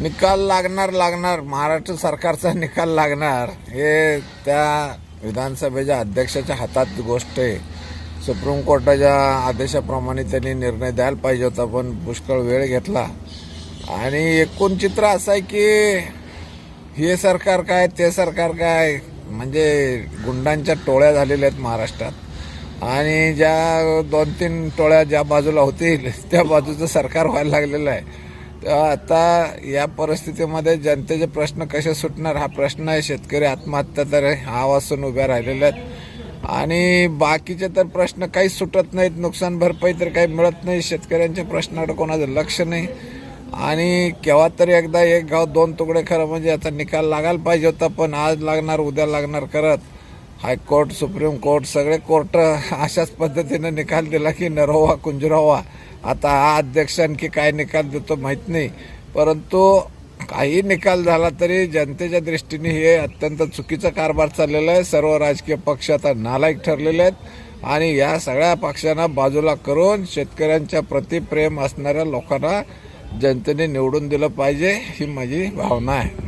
निकाल लागणार लागणार. महाराष्ट्र सरकारचा निकाल लागणार. हे त्या विधानसभेच्या अध्यक्षाच्या हातात गोष्ट आहे. सुप्रीम कोर्टाच्या आदेशाप्रमाणे त्यांनी निर्णय द्यायला पाहिजे होता पण पुष्कळ वेळ घेतला. आणि एकूण चित्र असं आहे की हे सरकार काय ते सरकार काय म्हणजे गुंडांच्या टोळ्या झालेल्या आहेत महाराष्ट्रात. आणि ज्या दोन तीन टोळ्या ज्या बाजूला होतील त्या बाजूचं सरकार व्हायला लागलेलं आहे. तेव्हा आता या परिस्थितीमध्ये जनतेचे प्रश्न कसे सुटणार हा प्रश्न आहे. शेतकरी आत्महत्या तर आवासून उभ्या राहिलेल्या आहेत. आणि बाकीचे तर प्रश्न काहीच सुटत नाहीत. नुकसान भरपाई तर काही मिळत नाही. शेतकऱ्यांच्या प्रश्नाकडे कोणाचं लक्ष नाही. आणि केव्हा तरी एकदा एक गाव दोन तुकडे खरं म्हणजे याचा निकाल लागायला पाहिजे होता पण आज लागणार उद्या लागणार करत हायकोर्ट सुप्रीम कोर्ट सगळे कोर्ट अशाच पद्धतीनं निकाल दिला की नरोवा कुंजरोवा. आता हा अध्यक्ष आणखी काय निकाल देतो माहीत नाही. परंतु काही निकाल झाला तरी जनतेच्या दृष्टीने हे अत्यंत चुकीचा कारभार चाललेला आहे. सर्व राजकीय पक्ष आता नालायक ठरलेले आहेत. आणि या सगळ्या पक्षांना बाजूला करून शेतकऱ्यांच्या प्रति प्रेम असणाऱ्या लोकांना जनतेने निवडून दिलं पाहिजे ही माझी भावना आहे.